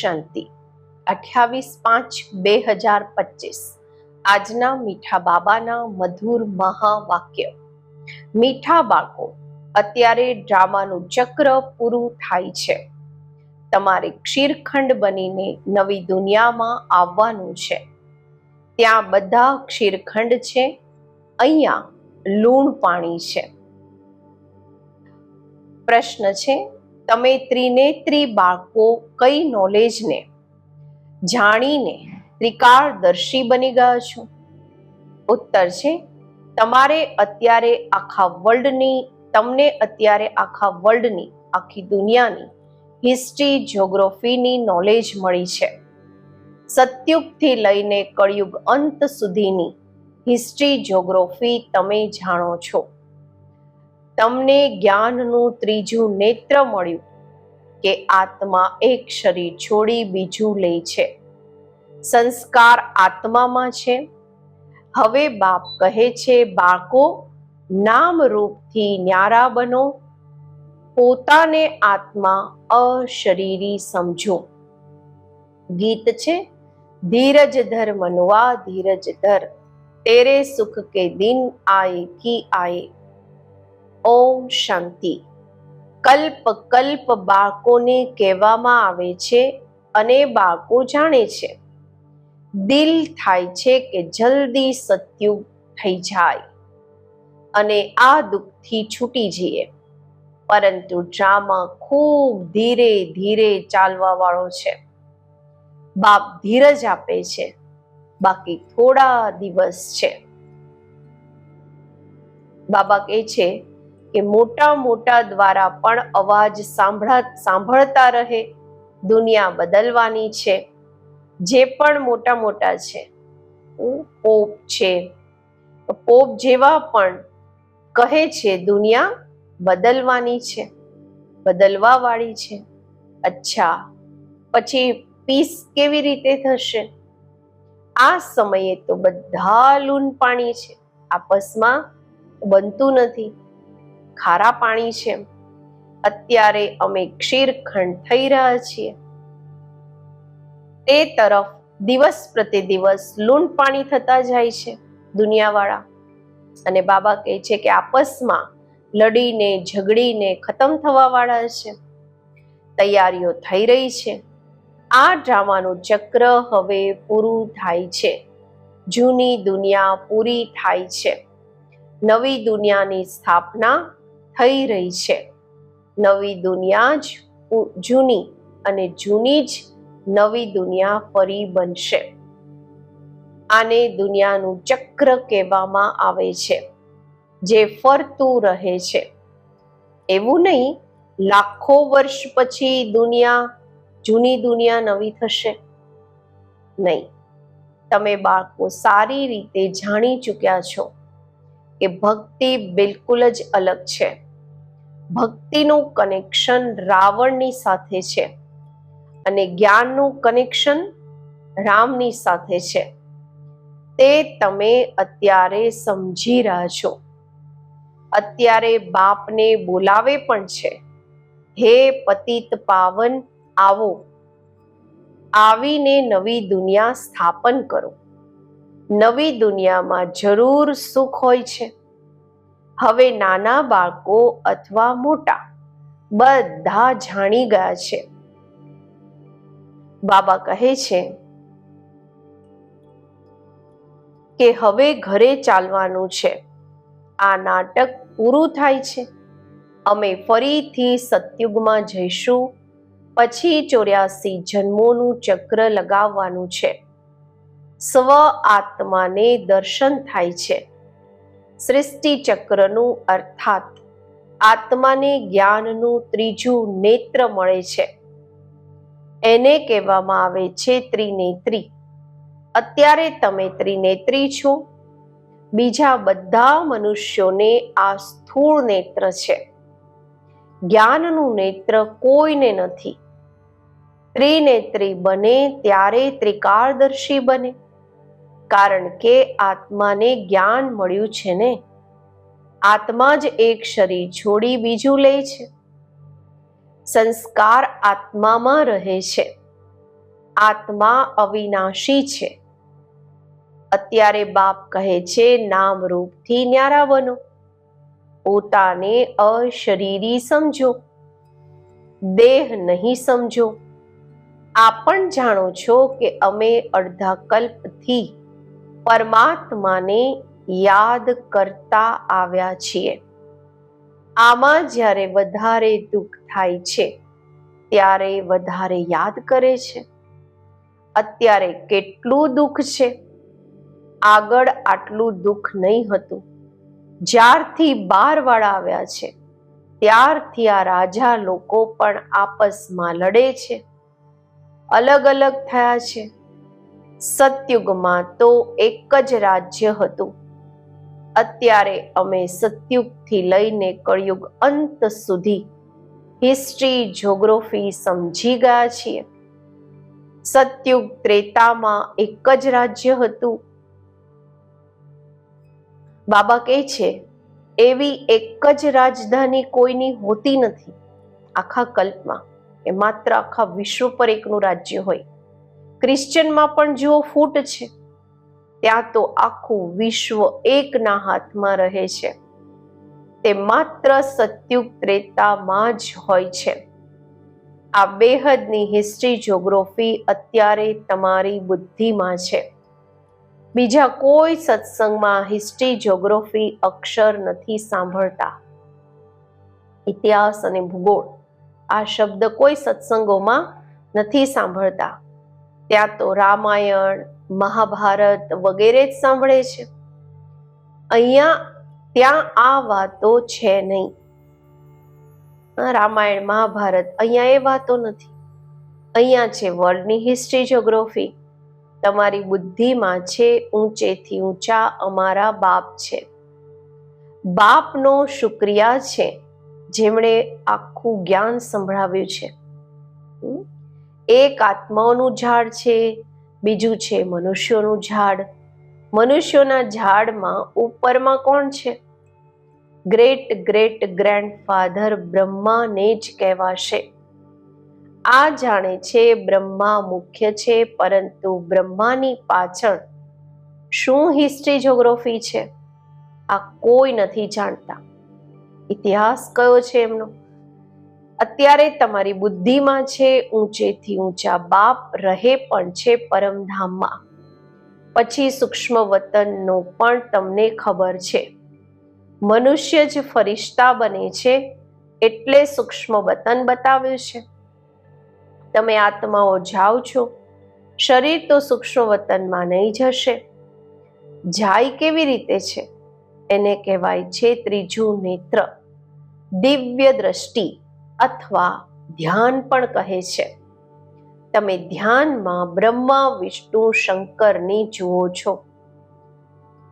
શાંતિ. અઠ્યાવીસ પાંચ બે હજાર પચીસ. આજના મીઠા બાબાના મધુર મહાવાક્ય. મીઠા બાળકો, અત્યારે ડ્રામાનું ચક્ર પૂરું થાય છે. તમારે ક્ષીરખંડ બનીને નવી દુનિયામાં આવવાનું છે. ત્યાં બધા ક્ષીરખંડ છે, અહીંયા લૂણ પાણી છે. પ્રશ્ન છે તમે ત્રિનેત્રી બાળકો કઈ નોલેજને જાણીને ત્રિકાળદર્શી બની ગયા છો? ઉત્તર છે, તમારે અત્યારે આખા વર્લ્ડની તમને અત્યારે આખા વર્લ્ડની આખી દુનિયાની હિસ્ટ્રી જ્યોગ્રાફીની નોલેજ મળી છે. સત્યુગથી લઈને કળિયુગ અંત સુધીની હિસ્ટ્રી જ્યોગ્રાફી તમે જાણો છો. તમને જ્ઞાનનું ત્રીજું નેત્ર મળ્યું કે આત્મા એક શરીર છોડી બીજું લે છે. સંસ્કાર આત્મામાં છે. હવે બાપ કહે છે, બાળકો નામ રૂપથી ન્યારા બનો. પોતાને આત્મા અશરીરી સમજો. ગીત છે, ધીરજ ધર મનવા ધીરજ ધર. તેરે સુખ કે દિન આયે કી આયે. ઓમ શાંતિ. કલ્પ કલ્પ બાળકોને કહેવામાં આવે છે અને બાળકો જાણે છે. દિલ થાય છે કે જલ્દી સત્યુગ થઈ જાય અને આ દુઃખથી છૂટી જઈએ. પરંતુ ડ્રામા ખૂબ ધીરે ધીરે ચાલવા વાળો છે. બાપ ધીરજ આપે છે. બાકી થોડા દિવસ છે. બાબા કહે છે કે મોટા મોટા દ્વારા પણ અવાજ સાંભળા સાંભળતા રહે, દુનિયા બદલવાની છે. જે પણ મોટા મોટા છે. પોપ છે. પોપ જેવા પણ કહે છે, દુનિયા બદલવાની છે બદલવા વાળી છે. અચ્છા, પછી પીસ કેવી રીતે થશે? આ સમયે તો બધા લૂન પાણી છે. આપસમાં બનતું નથી. ખારા પાણી છે. અત્યારે અમે ક્ષીરખંડ થઈ રહ્યા છીએ. તે તરફ દિવસ પ્રતિ દિવસ લૂણ પાણી થતા જાય છે દુનિયાવાળા. અને બાબા કહે છે કે આપસમાં લડીને, ઝઘડીને ખતમ થવા વાળા છે. તૈયારીઓ થઈ રહી છે. આ ડ્રામાનું ચક્ર હવે પૂરું થાય છે. જૂની દુનિયા પૂરી થાય છે. નવી દુનિયાની સ્થાપના થઈ રહી છે. નવી દુનિયા જ જૂની અને જૂની જ નવી દુનિયા ફરી બનશે. આને દુનિયાનું ચક્ર કહેવામાં આવે છે, જે ફરતું રહે છે. એવું નહીં, લાખો વર્ષ પછી દુનિયા, જૂની દુનિયા નવી થશે? નહીં. તમે બાળકો સારી રીતે જાણી ચૂક્યા છો કે ભક્તિ બિલકુલ જ અલગ છે. ભક્તિનું કનેક્શન રાવણની સાથે છે અને જ્ઞાનનું કનેક્શન રામની સાથે છે. તે તમે અત્યારે સમજી રહ્યા છો. અત્યારે બાપને બોલાવે પણ છે. હે પતિત પાવન, આવો. આવીને નવી દુનિયા સ્થાપન કરો. નવી દુનિયામાં જરૂર સુખ હોય છે. હવે નાના બાળકો અથવા મોટા બધા જાણી ગયા છે. બાબા કહે છે કે હવે ઘરે ચાલવાનું છે. આ નાટક પૂરું થાય છે. અમે ફરીથી સતયુગમાં જઈશું. પછી ચોર્યાસી જન્મોનું ચક્ર લગાવવાનું છે. સ્વ આત્માને દર્શન થાય છે. સૃષ્ટિ ચક્રનું અર્થાત આત્માને જ્ઞાનનું ત્રીજું નેત્ર મળે છે. એને કહેવામાં આવે છે ત્રિનેત્રી. અત્યારે તમે ત્રિનેત્રી છો. બીજા બધા મનુષ્યોને આ સ્થૂળ નેત્ર છે. જ્ઞાનનું નેત્ર કોઈને નથી. ત્રિનેત્રી બને ત્યારે ત્રિકાળદર્શી બને. કારણ કે આત્માને જ્ઞાન મળ્યું છે ને? આત્મા જ એક શરીર છોડી બીજું લે છે. સંસ્કાર આત્મામાં રહે છે. આત્મા અવિનાશી છે. અત્યારે બાપ કહે છે, નામ રૂપથી ન્યારા બનો. પોતાને અશરીરી સમજો. દેહ નહીં સમજો. આ જાણો છો કે અમે અડધા કલ્પથી પરમાત્માને યાદ કરતા આવ્યા છીએ. આમાં જ્યારે વધારે દુઃખ થાય છે, ત્યારે વધારે યાદ કરે છે. અત્યારે કેટલું દુઃખ છે? આગળ આટલું દુઃખ નહીં હતું. જ્યારથી બાર વાળા આવ્યા છે, ત્યારથી આ રાજા લોકો પણ આપસમાં લડે છે. અલગ અલગ થયા છે. સતયુગમાં તો એક જ રાજ્ય હતું. અત્યારે અમે સતયુગથી લઈને કળયુગ અંત સુધી હિસ્ટ્રી જોગ્રોફી સમજી ગયા છીએ. સતયુગ ત્રેતામાં એક જ રાજ્ય હતું. બાબા કહે છે, એવી એક જ રાજધાની કોઈની હોતી નથી. આખા કલ્પમાં, એ માત્ર આખા વિશ્વ પર એકનું રાજ્ય હોય. ક્રિશ્ચિયનમાં પણ જુઓ ફૂટ છે. ત્યાં તો આખું વિશ્વ એકના હાથમાં રહે છે. તે માત્ર સત્યુગ ત્રેતામાં જ હોય છે. આ બેહદની હિસ્ટ્રી જોગ્રોફી અત્યારે તમારી બુદ્ધિમાં છે. બીજા કોઈ સત્સંગમાં હિસ્ટ્રી જોગ્રોફી અક્ષર નથી સાંભળતા. ઇતિહાસ અને ભૂગોળ આ શબ્દ કોઈ સત્સંગોમાં નથી સાંભળતા. ત્યાં તો રામાયણ, મહાભારત વગેરે જ સાંભળે છે. અહીંયા ત્યાં આ વાતો છે નહીં. રામાયણ, મહાભારત અહીંયા એ વાતો નથી. અહીંયા છે વર્લ્ડની હિસ્ટ્રી જોગ્રાફી તમારી બુદ્ધિમાં છે ઊંચેથી ઊંચા અમારા બાપ છે. બાપનો શુક્રિયા છે જેમણે આખું જ્ઞાન સંભળાવ્યું છે. એક આત્માઓનું ઝાડ છે, બીજું છે મનુષ્યોનું ઝાડ. મનુષ્યોના ઝાડમાં ઉપરમાં કોણ છે? ગ્રેટ ગ્રેટ ગ્રેન્ડફાધર બ્રહ્માને જ કહેવાશે. આ જાણે છે બ્રહ્મા મુખ્ય છે, પરંતુ બ્રહ્માની પાછળ શું હિસ્ટ્રી જોગ્રાફી છે? આ કોઈ નથી જાણતા. ઇતિહાસ કયો છે એમનો? અત્યારે તમારી બુદ્ધિમાં છે, ઊંચેથી ઊંચા બાપ, રહે પણ છે પરમધામમાં. પછી સૂક્ષ્મ વતનનો પણ તમને ખબર છે. મનુષ્ય જ ફરિશ્તા બને છે, એટલે સૂક્ષ્મ વતન બતાવ્યું છે. તમે આત્માઓ જાઓ છો, શરીર તો સૂક્ષ્મ વતનમાં નહીં જશે. જાય કેવી રીતે છે? એને કહેવાય છે ત્રીજું નેત્ર. દિવ્ય દ્રષ્ટિ. અથવા ધ્યાન પણ કહે છે. તમે ધ્યાનમાં બ્રહ્મા, વિષ્ણુ, શંકરની જુઓ છો.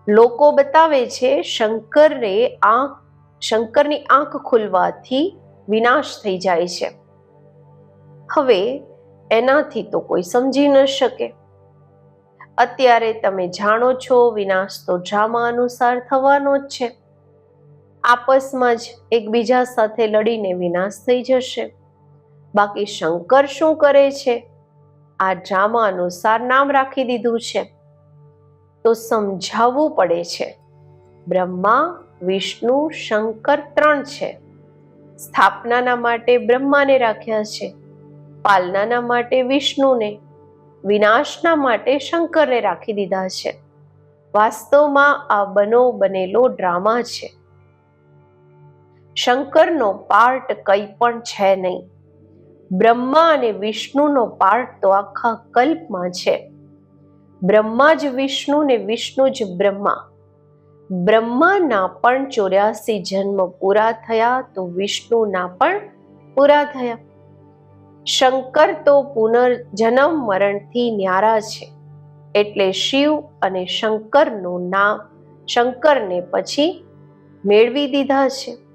લોકો બતાવે છે શંકરને આંખ, શંકરની આંખ ખુલવાથી વિનાશ થઈ જાય છે. હવે એનાથી તો કોઈ સમજી ન શકે. અત્યારે તમે જાણો છો વિનાશ તો ડ્રામા અનુસાર થવાનો જ છે. આપસમાં જ એકબીજા સાથે લડીને વિનાશ થઈ જશે. બાકી શંકર શું કરે છે? આ ડ્રામા અનુસાર નામ રાખી દીધું છે. તો સમજાવવું પડે છે. બ્રહ્મા, વિષ્ણુ, શંકર ત્રણ છે. સ્થાપનાના માટે બ્રહ્માને રાખ્યા છે. પાલનાના માટે વિષ્ણુને. વિનાશના માટે શંકરને રાખી દીધા છે. વાસ્તવમાં આ બનો બનેલો ડ્રામા છે. શંકરનો પાર્ટ કંઈ પણ છે નહીં. બ્રહ્મા અને વિષ્ણુનો પાર્ટ તો આખા કલ્પમાં છે. બ્રહ્મા જ વિષ્ણુ ને વિષ્ણુ જ બ્રહ્મા. બ્રહ્માના પણ ચોર્યાસી જન્મ પૂરા થયા તો વિષ્ણુના પણ પૂરા થયા. શંકર તો પુનર્જન્મ મરણથી ન્યારા છે. એટલે શિવ અને શંકરનું નામ શંકરને પછી મેળવી દીધા છે.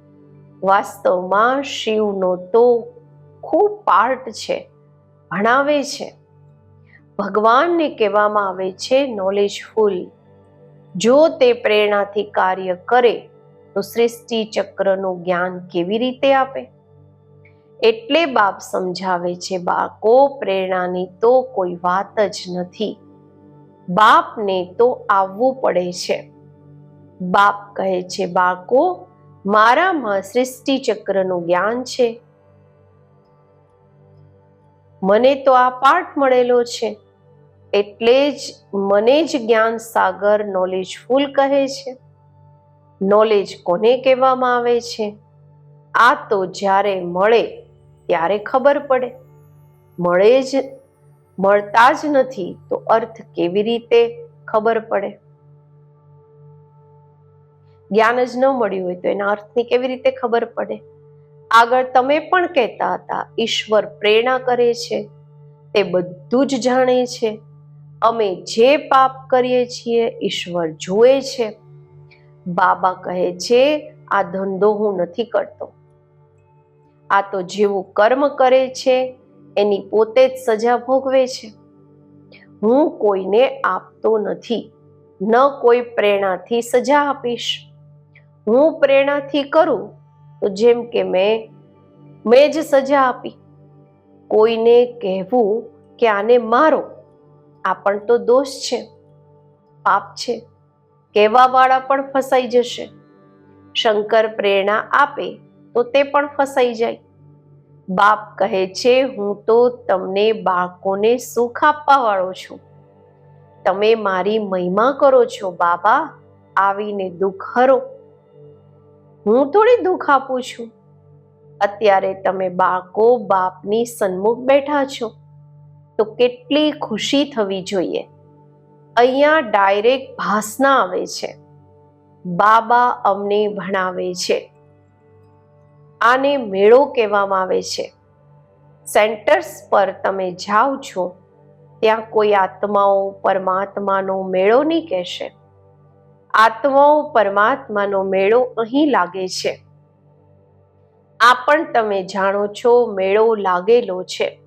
વાસ્તવમાં શિવનો તો ખૂબ પાર્ટ છે, ભણાવે છે. ભગવાનને કહેવામાં આવે છે નોલેજફુલ જો તે પ્રેરણાથી કાર્ય કરે, તો સૃષ્ટિ ચક્રનું જ્ઞાન કેવી રીતે આપે? એટલે બાપ સમજાવે છે, બાળકો, પ્રેરણાની તો કોઈ વાત જ નથી. બાપને તો આવવું પડે છે. બાપ કહે છે, બાળકો મારામાં સૃષ્ટિ ચક્રનું જ્ઞાન છે. મને તો આ પાઠ મળેલો છે. એટલે જ મને જ જ્ઞાન સાગર નોલેજ ફૂલ કહે છે. નોલેજ કોને કહેવામાં આવે છે? આ તો જ્યારે મળે ત્યારે ખબર પડે. મળે જ, મળતા જ નથી તો અર્થ કેવી રીતે ખબર પડે? જ્ઞાન જ ન મળ્યું હોય તો એના અર્થની કેવી રીતે ખબર પડે? આગળ તમે પણ કહેતા હતા, ઈશ્વર પ્રેરણા કરે છે, તે બધું જ જાણે છે. અમે જે પાપ કરીએ છીએ, ઈશ્વર જુએ છે. બાબા કહે છે, આ ધંધો હું નથી કરતો. આ તો જેવું કર્મ કરે છે, એની પોતે જ સજા ભોગવે છે. હું કોઈને આપતો નથી, ન કોઈ પ્રેરણાથી સજા આપીશ. હું પ્રેરણાથી કરું, તો જેમ કે મેં મેં જ સજા આપી. કોઈને કહેવું કે આને મારો, આ પણ તો દોષ છે, પાપ છે. કહેવાવાળા પણ ફસાઈ જશે. શંકર પ્રેરણા આપે, તો તે પણ ફસાઈ જાય. બાપ કહે છે, હું તો તમને બાળકોને સુખ આપવા વાળો છું. તમે મારી મહિમા કરો છો, બાબા. આવીને દુઃખ હરો. હું થોડી દુઃખ આપું છું. અત્યારે તમે બાળકો બાપની સન્મુખ બેઠા છો. તો કેટલી ખુશી થવી જોઈએ. અહીંયા ડાયરેક્ટ ભાસના આવે છે. બાબા અમને ભણાવે છે. આને મેળો કહેવામાં આવે છે. સેન્ટર્સ પર તમે જાઓ છો, ત્યાં કોઈ આત્માઓ પરમાત્માનો મેળો નહીં કહેશે. આત્માઓ પરમાત્માનો મેળો અહીં લાગે છે. આ પણ તમે જાણો છો, મેળો લાગેલો છે.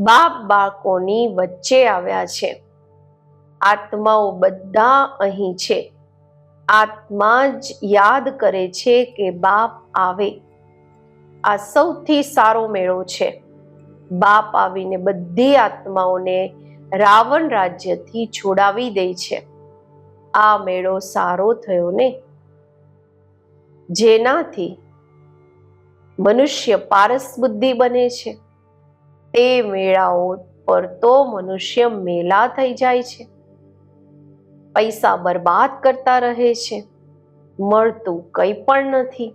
બાપ બાળકોની વચ્ચે આવ્યા છે. આત્માઓ બધા અહીં છે. આત્મા જ યાદ કરે છે કે બાપ આવે. આ સૌથી સારો મેળો છે. બાપ આવીને બધી આત્માઓને રાવણ રાજ્યથી છોડાવી દે છે. આ મેળો સારો થયો ને? જેનાથી મનુષ્ય પારસ બુદ્ધિ બને છે. તે મેળાઓ પર તો મનુષ્ય મેલા થઈ જાય છે. પૈસા બરબાદ કરતા રહે છે. મળતું કંઈ પણ નથી.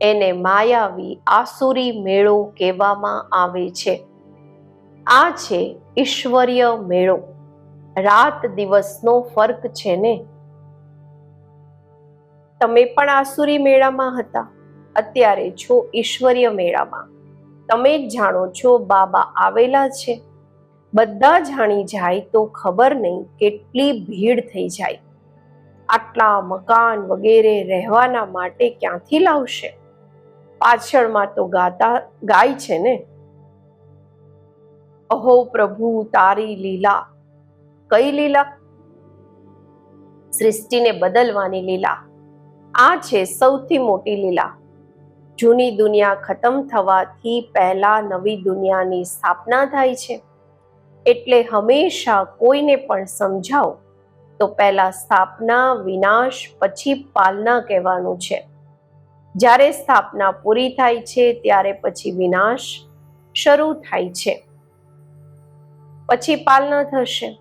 એને માયાવી આસુરી મેળો કહેવામાં આવે છે. આ છે ઈશ્વરીય મેળો. રાત દિવસનો ફર્ક છે ને? તમે પણ આસુરી મેળામાં હતા. અત્યારે છો ઈશ્વરીય મેળામાં. તમે જ જાણો છો બાબા આવેલા છે. બધા જાણી જાય તો ખબર નહીં કેટલી ભીડ થઈ જાય. આટલા મકાન વગેરે રહેવાના માટે ક્યાંથી લાવશે? પાછળમાં તો ગાતા, ગાય છે ને? અહો પ્રભુ, તારી લીલા કઈ લીલા? સૃષ્ટિને બદલવાની લીલા. આ છે સૌથી મોટી લીલા. જૂની દુનિયા ખતમ થવાથી પહેલા નવી દુનિયાની સ્થાપના થાય છે. એટલે હંમેશા કોઈને પણ સમજાવો, તો પહેલા સ્થાપના વિનાશ પછી પાલના કહેવાનું છે. જ્યારે સ્થાપના પૂરી થાય છે, ત્યારે પછી વિનાશ શરૂ થાય છે. પછી પાલના થશે.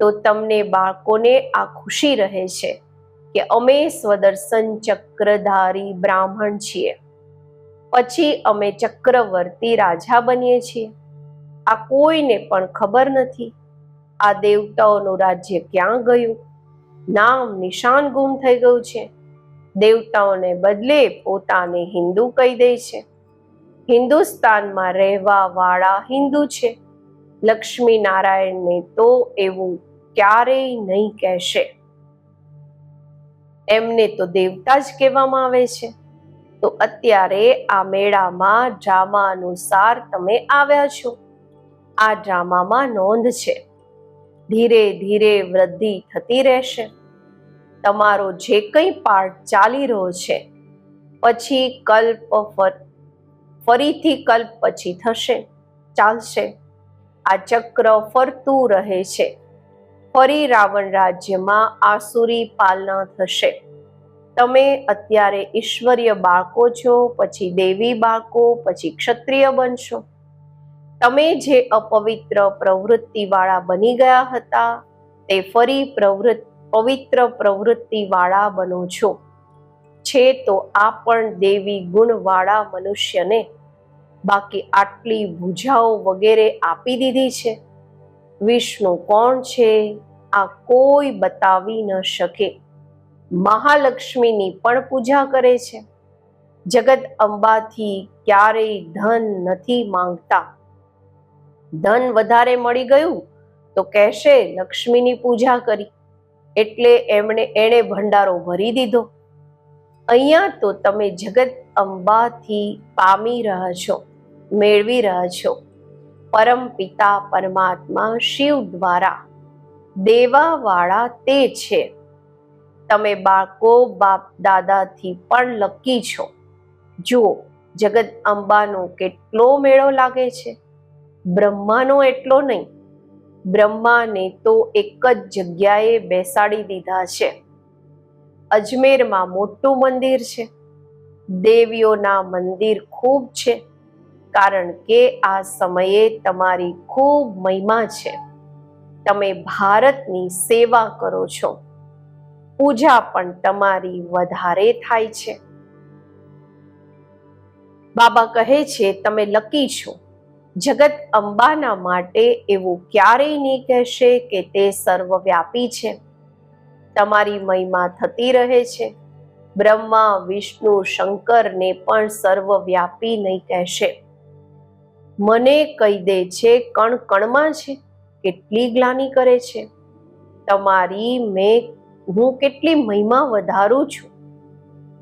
તો તમને બાળકોને આ ખુશી રહે છે કે અમે સ્વદર્શન ચક્રધારી બ્રાહ્મણ છીએ. પછી અમે ચક્રવર્તી રાજા બનીએ છીએ. આ કોઈને પણ ખબર નથી. આ દેવતાઓનું રાજ્ય ક્યાં ગયું? નામ નિશાન ગુમ થઈ ગયું છે. દેવતાઓને બદલે પોતાને હિન્દુ કહી દે છે. હિન્દુસ્તાનમાં રહેવા વાળા હિન્દુ છે. લક્ષ્મી નારાયણને તો એવું ક્યારેય નહીં કહેશે. એમને તો દેવતા જ કહેવામાં આવે છે. તો અત્યારે આ મેળામાં ડ્રામા અનુસાર તમે આવ્યા છો. આ ડ્રામામાં નોંધ છે. ધીરે ધીરે વૃદ્ધિ થતી રહેશે. તમારો જે કંઈ પાર્ટ ચાલી રહ્યો છે, પછી કલ્પ ફરીથી કલ્પ પછી થશે, ચાલશે. આ ચક્ર ફરતું રહે છે. ફરી રાવણ રાજ્યમાં આસુરી પાલના થશે. તમે અત્યારે ઈશ્વરીય બાળકો છો, પછી દેવી બાળકો, પછી ક્ષત્રિય બનશો. તમે જે અપવિત્ર પ્રવૃત્તિવાળા બની ગયા હતા, તે ફરી પ્રવૃત્તિ, પવિત્ર પ્રવૃત્તિવાળા બનો છો. છે તો આ પણ દેવી ગુણવાળા મનુષ્યને બાકી આટલી ભૂજાઓ વગેરે આપી દીધી છે. વિષ્ણુ કોણ છે? આ કોઈ બતાવી ન શકે. મહાલક્ષ્મીની પણ પૂજા કરે છે. જગત અંબાથી ક્યારેય ધન નથી માંગતા. ધન વધારે મળી ગયું તો કહેશે લક્ષ્મીની પૂજા કરી. એટલે એમણે એણે ભંડારો ભરી દીધો. અહીંયા તો તમે જગત અંબાથી પામી રહ્યા છો, મેળવી રહ્યા છો. પરમ પિતા પરમાત્મા શિવ દ્વારા. દેવાવાળા તે છે. તમે બાળકો, બાપ, દાદાથી પણ લકી છો. જુઓ, જગત અંબાનો કેટલો મેળો લાગે છે. બ્રહ્માનો એટલો નહીં. બ્રહ્માને તો એક જ જગ્યાએ બેસાડી દીધા છે. અજમેરમાં મોટું મંદિર છે. દેવીઓના મંદિર ખૂબ છે. કારણ કે આ સમયે તમારી ખૂબ મહિમા છે. તમે ભારતની સેવા કરો છો. પૂજા પણ તમારી વધારે થાય છે. બાબા કહે છે, તમે લકી છો. જગત અંબાના માટે એવું ક્યારેય નહીં કહેશે કે તે સર્વવ્યાપી છે. તમારી મહિમા થતી રહે છે. બ્રહ્મા, વિષ્ણુ, શંકરને પણ સર્વવ્યાપી નહીં કહેશે. મને કહી દે છે, કણ કણમાં છે, કેટલી ગ્લાની કરે છે. તમારી મેં, હું કેટલી મહિમા વધારું છું.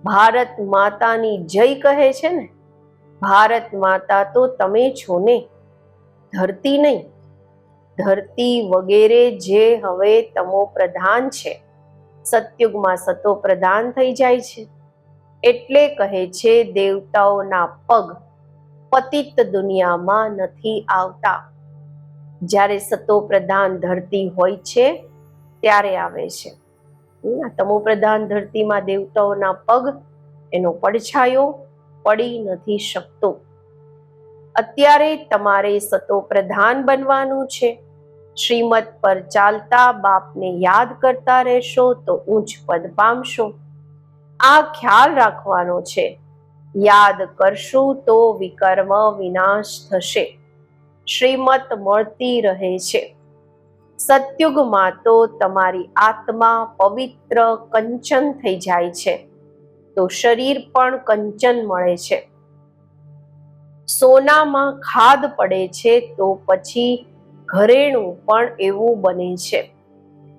ભારત માતાની જય કહે છે ને, ભારત માતા તો તમે છો ને, ધરતી નહીં. ધરતી વગેરે જે હવે તમો પ્રધાન છે, સતયુગમાં સતો પ્રધાન થઈ જાય છે. એટલે કહે છે, દેવતાઓના પગ પતિત દુનિયામાં નથી આવતા. જ્યારે સતો પ્રધાન ધરતી હોય છે, ત્યારે આવે છે. તમો પ્રધાન ધરતીમાં દેવતાઓના પગ એનો પડછાયો પડી નથી શકતો. અત્યારે તમારે સતો પ્રધાન બનવાનું છે. શ્રીમત પર ચાલતા બાપને યાદ કરતા રહેશો તો ઊંચ પદ પામશો. આ ખ્યાલ રાખવાનો છે. યાદ કરશું તો વિકર્મ વિનાશ થશે. શ્રીમત મળતી રહે છે. સત્યુગમાં તો તમારી આત્મા પવિત્ર કંચન થઈ જાય છે. તો શરીર પણ કંચન મળે છે. સોનામાં ખાદ પડે છે તો પછી ઘરેણું પણ એવું બને છે.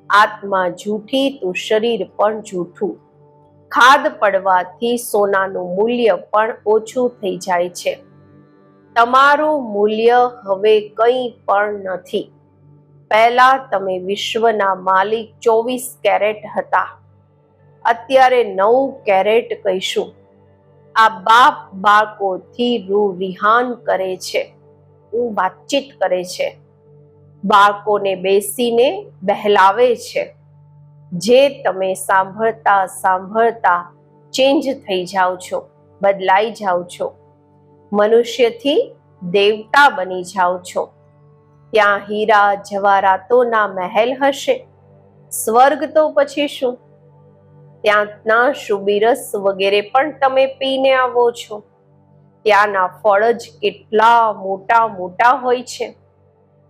આત્મા જૂઠી તો શરીર પણ જૂઠું. ખાદ પડવાથી સોનાનું મૂલ્ય પણ ઓછું થઈ જાય છે. તમારું મૂલ્ય હવે કંઈ પણ નથી. પહેલા તમે વિશ્વના માલિક ચોવીસ કેરેટ હતા. અત્યારે નવ કેરેટ કહીશું. આ બાપ બાળકોથી રૂ રિહાન કરે છે. વાતચીત કરે છે. બાળકોને બેસીને બહેલાવે છે. જે તમે સાંભળતા સાંભળતા ચેન્જ થઈ જાઓ છો, બદલાઈ જાઓ છો. મનુષ્યથી દેવતા બની જાઓ છો. ત્યાં હીરા જવારાતોના મહેલ હશે. સ્વર્ગ તો પછી શું? ત્યાંના શુબીરસ વગેરે પણ તમે પીને આવો છો. ત્યાંના ફળ જ કેટલા મોટા મોટા હોય છે.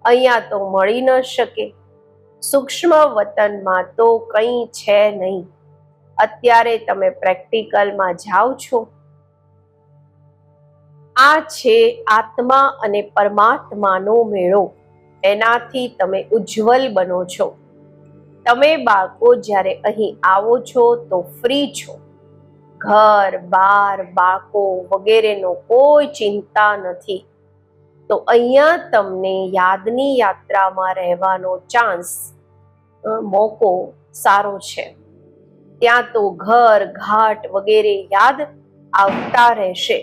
અહીંયા તો મળી ન શકે. સૂક્ષ્મ વતનમાં તો કંઈ છે નહીં. અત્યારે તમે પ્રેક્ટિકલમાં જાઓ છો. આ છે આત્મા અને પરમાત્માનો મેળો. એનાથી તમે ઉજ્જવલ બનો છો. તમે બાળકો જ્યારે અહીં આવો છો તો ફ્રી છો. ઘર, બાર, બાળકો વગેરેનો કોઈ ચિંતા નથી. તો અહીંયા તમને યાદની યાત્રામાં રહેવાનો ચાન્સ મોકો સારો છે. ત્યાં તો ઘર, ઘાટ વગેરે યાદ આવતા રહેશે.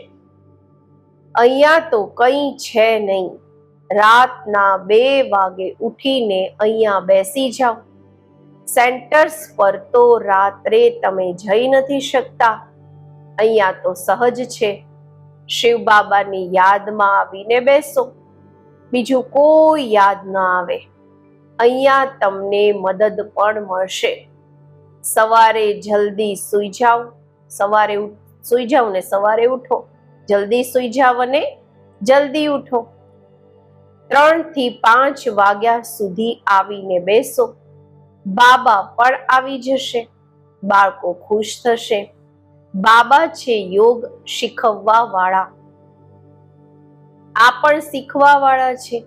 અહીંયા તો કંઈ છે નહીં. રાતના બે વાગે ઉઠીને અહીંયા બેસી જાઓ. સેન્ટર્સ પર તો રાત્રે તમે જઈ નથી શકતા. અહીંયા તો સહજ છે. શિવ બાબાની યાદમાં આવીને બેસો. બીજું કોઈ યાદ ન આવે. અહીંયા તમને મદદ પણ મળશે. સવારે જલ્દી સૂઈ જાઓ. સવારે સૂઈ જાઓ ને સવારે ઉઠો. જલ્દી સૂઈ જાઓ અને જલ્દી ઉઠો. ત્રણથી પાંચ વાગ્યા સુધી આવીને બેસો. બાબા પણ આવી જશે. બાળકો ખુશ થશે. બાબા છે યોગ શીખવવા વાળા આ પણ શીખવા વાળા છે.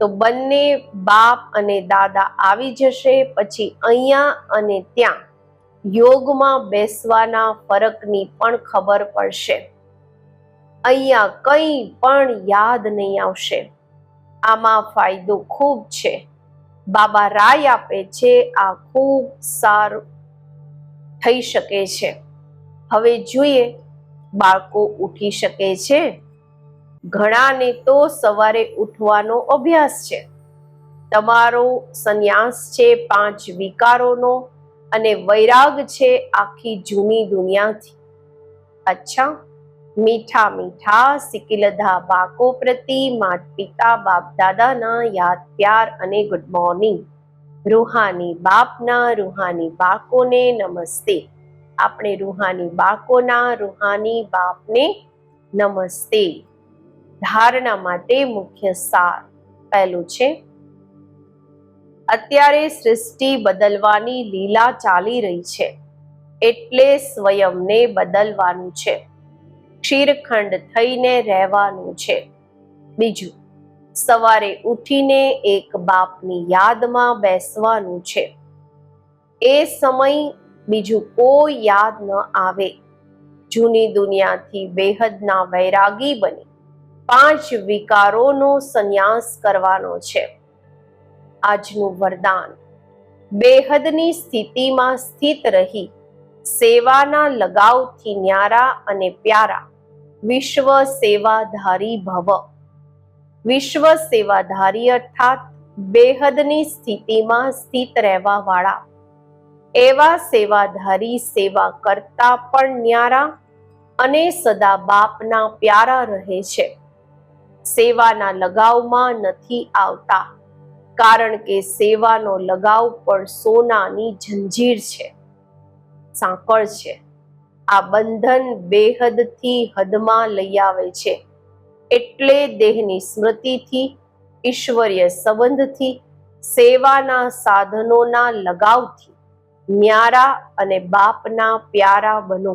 તો બંને બાપ અને દાદા આવી જશે, પછી અહીંયા અને ત્યાં યોગમાં બેસવાના ફરકની પણ ખબર પડશે. અહીંયા કંઈ પણ યાદ નહીં આવશે. આમાં ફાયદો ખૂબ છે. બાબા રાય આપે છે, આ ખૂબ સારું થઈ શકે છે. હવે જોઈએ બાળકો ઉઠી શકે છે? ઘણાને તો સવારે ઉઠવાનો અભ્યાસ છે. તમારો સંન્યાસ છે પાંચ વિકારોનો અને વૈરાગ છે આખી જૂની દુનિયાથી. અચ્છા, મીઠા મીઠા સિકિલધા બાકો પ્રતિ માત પિતા બાપ દાદાના યાદ, પ્યાર અને ગુડ મોર્નિંગ રૂહાની બાપના, રૂહાની બાકોને નમસ્તે. આપણે રૂહાની બાકોના રૂહાની બાપને નમસ્તે. ધારણા માટે મુખ્ય સાર પહેલું છે. અત્યારે સૃષ્ટિ બદલવાની લીલા ચાલી રહી છે. એટલે સ્વયંને બદલવાનું છે. ક્ષીરખંડ થઈને રહેવાનું છે. બીજું, સવારે ઉઠીને એક બાપની યાદમાં બેસવાનું છે. એ સમય બીજું કોઈ યાદ ન આવે. જૂની દુનિયાથી બેહદના વૈરાગી બની. પાંચ વિકારોનો સંન્યાસ કરવાનો છે. આજનું વરદાન. બેહદની સ્થિતિમાં સ્થિત રહી. સેવાના લગાવથી ન્યારા અને પ્યારા. વિશ્વ સેવાધારી ભવ. વિશ્વ સેવાધારી અર્થાત બેહદની સ્થિતિમાં સ્થિત રહેવા વાળા એવા સેવાધારી સેવા કરતા પણ ન્યારા અને સદા બાપના પ્યારા રહે છે. સેવાના લગાવમાં નથી આવતા, કારણ કે સેવાનો લગાવ પણ સોનાની જંજીર છે, સાંકળ છે. આ બંધન બેહદથી હદમાં લઈ આવે છે, એટલે દેહની સ્મૃતિથી, ઈશ્વરીય સંબંધથી, સેવાના સાધનોના લગાવથી. ન્યારા અને બાપના પ્યારા બનો.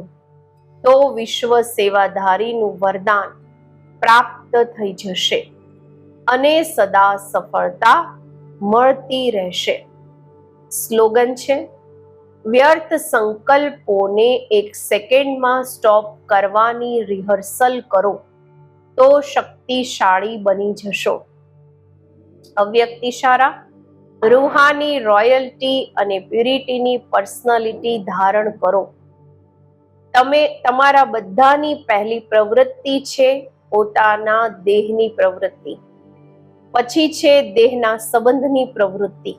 તો વિશ્વ સેવાધારીનું વરદાન પ્રાપ્ત થઈ જશે અને સદા સફળતા મળતી રહેશે. સ્લોગન છે, વ્યર્થ સંકલ્પોને એક સેકન્ડમાં સ્ટોપ કરવાની રિહર્સલ કરો, તો શક્તિશાળી બની જશો. અવ્યક્તિશાળા રૂહાની રોયલ્ટી અને પ્યુરિટીની પર્સનાલિટી ધારણ કરો. તમે તમારા બધાની પહેલી પ્રવૃત્તિ છે પોતાના દેહની પ્રવૃત્તિ. પછી છે દેહના સંબંધની પ્રવૃત્તિ.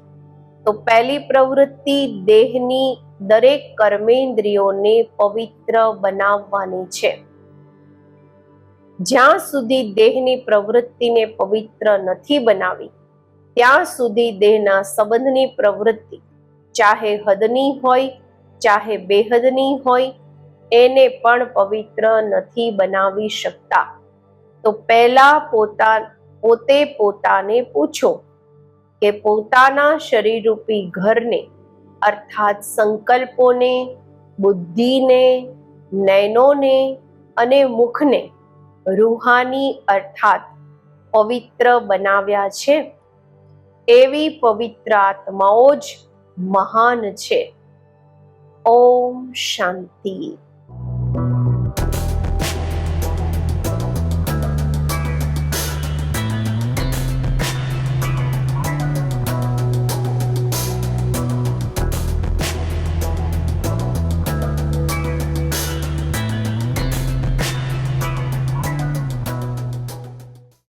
તો પહેલી પ્રવૃત્તિ દેહની દરેક કર્મેન્દ્રિયોને પવિત્ર બનાવવાની છે. જ્યાં સુધી દેહની પ્રવૃત્તિને પવિત્ર નથી બનાવી ત્યાં સુધી દેહના સંબંધની પ્રવૃત્તિ ચાહે હદની હોય, ચાહે બેહદની હોય, એને પણ પવિત્ર નથી બનાવી શકતા. તો પહેલા પોતા, પોતે પોતાને પૂછો કે પોતાના શરીરરૂપી ઘરને, અર્થાત સંકલ્પોને, બુદ્ધિને, નયનોને અને મુખને, રૂહાની અર્થાત પવિત્ર બનાવ્યા છે? એવી પવિત્ર આત્માઓ જ મહાન છે. ઓમ શાંતિ.